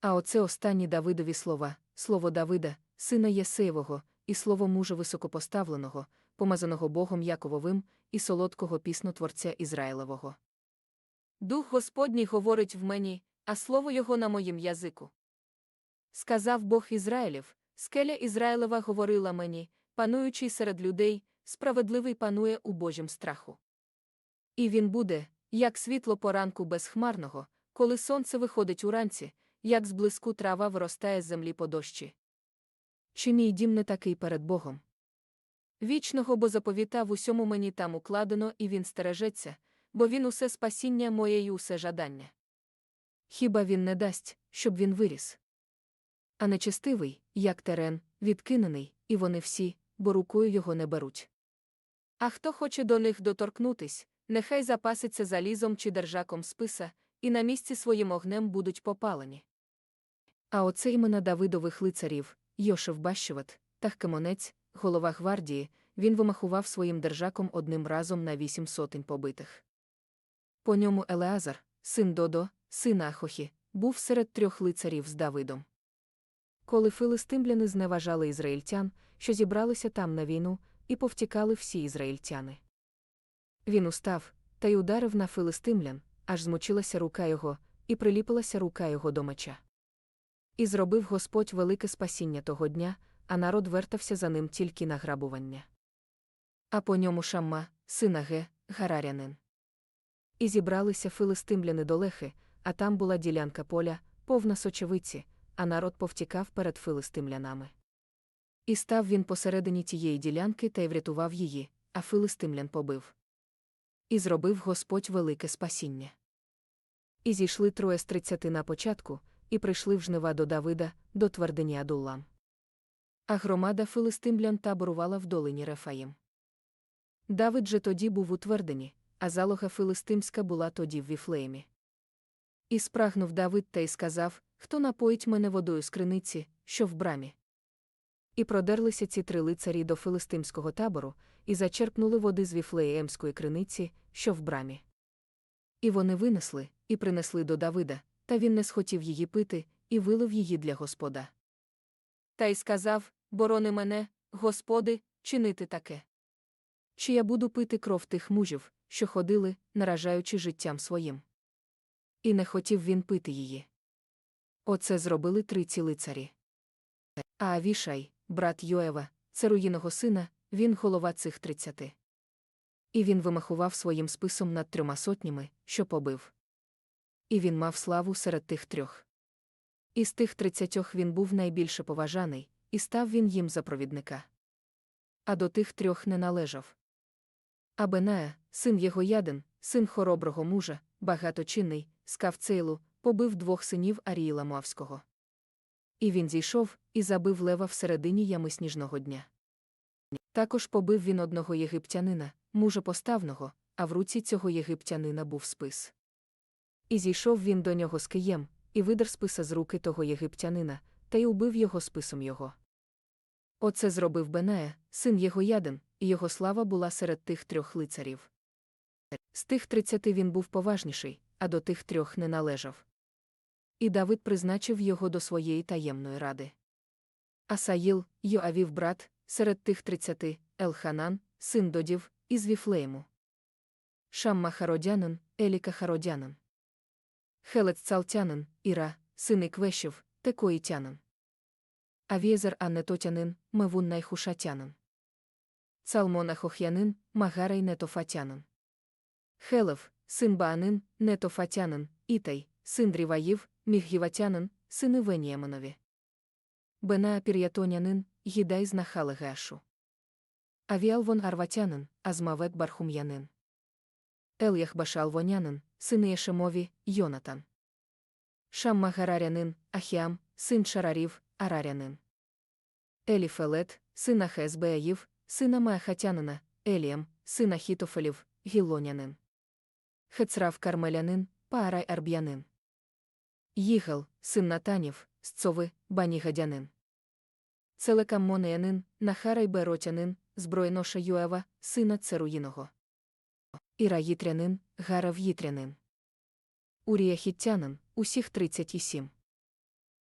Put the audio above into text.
А оце останні Давидові слова, слово Давида, сина Єсеєвого, і слово мужа високопоставленого, помазаного Богом Якововим, і солодкого піснотворця Ізраїлевого. Дух Господній говорить в мені, а слово його на моїм язику. Сказав Бог Ізраїлів, скеля Ізраїлева говорила мені, пануючий серед людей, справедливий панує у Божім страху. І він буде, як світло поранку безхмарного, коли сонце виходить уранці, як з трава виростає з землі по дощі. Чи мій дім не такий перед Богом? Вічного бо заповітав усьому мені там укладено, і він стережеться, бо він усе спасіння моє й усе жадання. Хіба він не дасть, щоб він виріс? А нечестивий, як терен, відкинений, і вони всі, бо рукою його не беруть. А хто хоче до них доторкнутись, нехай запаситься залізом чи держаком списа, і на місці своїм огнем будуть попалені. А оце імена Давидових лицарів, Йошев Бащеват, Тахкемонець, голова гвардії, він вимахував своїм держаком одним разом на вісім сотень побитих. По ньому Елеазар, син Додо, сина Ахохі, був серед трьох лицарів з Давидом. Коли филистимляни зневажали ізраїльтян, що зібралися там на війну, і повтікали всі ізраїльтяни. Він устав та й ударив на филистимлян, аж змочилася рука його, і приліпилася рука його до меча. І зробив Господь велике спасіння того дня, а народ вертався за ним тільки на грабування. А по ньому Шамма, сина Ге, гарарянин. І зібралися филистимляни до Лехи, а там була ділянка поля, повна сочевиці, а народ повтікав перед филистимлянами. І став він посередині тієї ділянки та й врятував її, а филистимлян побив. І зробив Господь велике спасіння. І зійшли троє з тридцяти на початку, і прийшли в жнива до Давида, до твердині Адуллам. А громада филистимлян таборувала в долині Рефаїм. Давид же тоді був у твердині, а залога филистимська була тоді в Віфлеємі. І спрагнув Давид та й сказав, хто напоїть мене водою з криниці, що в брамі. І продерлися ці три лицарі до филистимського табору, і зачерпнули води з віфлеємської криниці, що в брамі. І вони винесли, і принесли до Давида, та він не схотів її пити, і вилив її для Господа. Та й сказав Борони мене, Господи, чинити таке. Чи я буду пити кров тих мужів, що ходили, наражаючи життям своїм? І не хотів він пити її. Оце зробили три ці лицарі. А Авішай, брат Йоева, царуїного сина, він голова цих тридцяти. І він вимахував своїм списом над трьома сотнями, що побив. І він мав славу серед тих трьох. Із тих тридцятьох він був найбільше поважаний, і став він їм за провідника. А до тих трьох не належав. А Беная, син його яден, син хороброго мужа, багаточинний, з Кавцейлу, побив двох синів Аріїла Моавського. І він зійшов і забив лева всередині ями сніжного дня. Також побив він одного єгиптянина, мужа поставного, а в руці цього єгиптянина був спис. І зійшов він до нього з києм, і видер списа з руки того єгиптянина, та й убив його списом його. Оце зробив Беная, син його яден, і його слава була серед тих трьох лицарів. З тих тридцяти він був поважніший, а до тих трьох не належав. І Давид призначив його до своєї таємної ради. Асаїл, Йоавів брат, серед тих тридцяти, Елханан, син Додів, із Віфлеєму. Шамма Хародянин, Еліка Хародянин. Хелец Цалтянин, Іра, син Іквешів, Текоїтянин. Авєзер Аннетотянин, Мевун Найхушатянин. Цалмон Ахох'янин, Магарай Нетофатянин. Хелев, син Баанин, Нетофатянин, Ітай, син Дріваїв, Міггіватянин, сини Веніяминові. Бенаа Пір'ятонянин, Гідай з Нахалегешу. Авіалвон Арватянин, Азмавет Бархум'янин. Ельях Башалвонянин, сини Єшемові, Йонатан. Шамма Гарарянин, Ахіам, син Шарарів, Арарянин. Еліфелет, син Ахезбеяїв, сина Маахатянина, Еліам, син Ахітофелів, Гілонянин. Хецрав Кармелянин, Паарай Арб'янин. Їгел, син Натанів, Сцови, Банігадянин. Целекаммонеянин, Нахарай Беротянин, зброєноша Юева, сина Церуїного. Іра Їтрянин, Гарав Їтрянин. Урія Хіттянин, усіх 37.